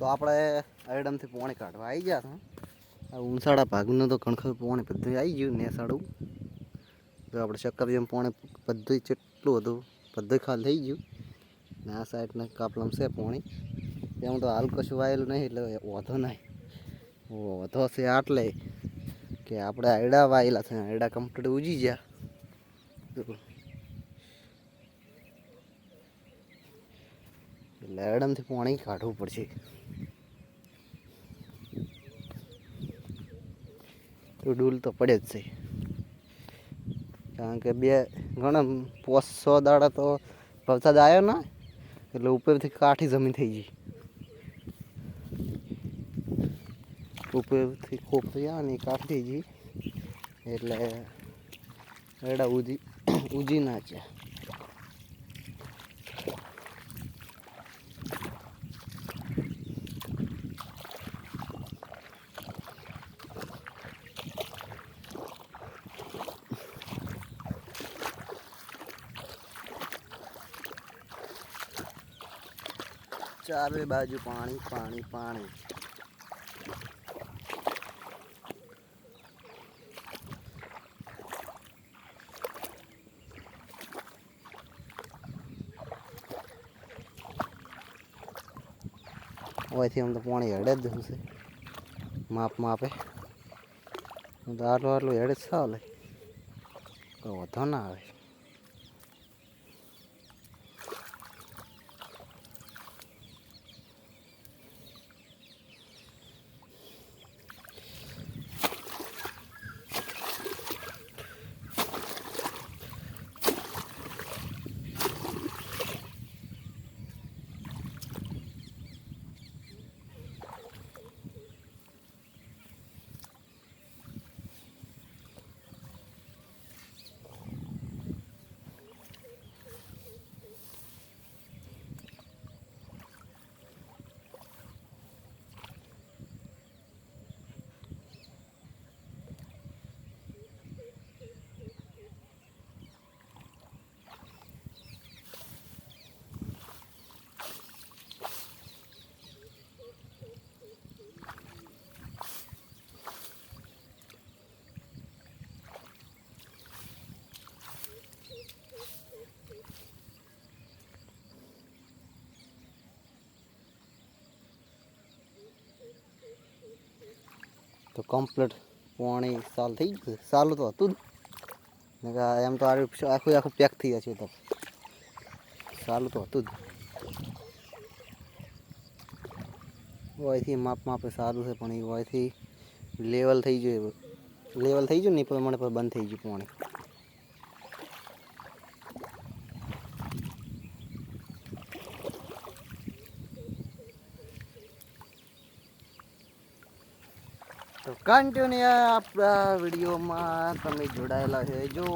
તો આપણે અરડમથી પોણી કાઢવા આવી ગયા હતા. આ ઉણસાડા ભાગનું તો કણખર પોણી બધું આવી ગયું, નેસાડું. તો આપણે શક્કરિયમ પોણી બધું જેટલું હતું બધું ખાલી થઈ ગયું. ને આ સાઈડના કાપલામાં છે પોણી. એમ તો હાલ કશું વાયેલું નહીં, એટલે વધો નહીં. વધો છે આટલે. કે આપણે આયડા વાયેલા છે આયડા કમ્પ્લીટ ઉજી ગયા. એડમથી પાણી કાઢવું પડશે. તો ડૂલ તો પડે જ છે. કારણ કે બે ઘણા પોસ સો દાડા તો વરસાદ આવ્યો ના, એટલે ઉપરથી કાઠી જમીન થઈ ગઈ. ઉપરથી ખોપ થઈ અને ને કાઠી થઈ ગઈ. એટલે એડા ઉજી ઉજી નાચ્યા ચારે બાજુ પાણી પાણી પાણી. ઓયથી આમ તો પાણી હેડે જ જશે માપ માપે. આમ તો આટલું આટલું હેડે જ ચાલે તો વધો ના આવે. તો કમ્પ્લીટ પાણી સાલ થઈ ગયું. સારું તો હતું જ. ને એમ તો આખું આખું આખું પેક થઈ જશે તો. સારું તો હતું જ. ઓયથી માપ માપે સારું છે, પણ એ ઓયથી લેવલ થઈ ગયું. લેવલ થઈ ગયું ને એ પ્રમાણે બંધ થઈ ગયું પાણી. તો કન્ટિન્યુ આપણા વિડીયોમાં તમે જોડાયેલા છે જો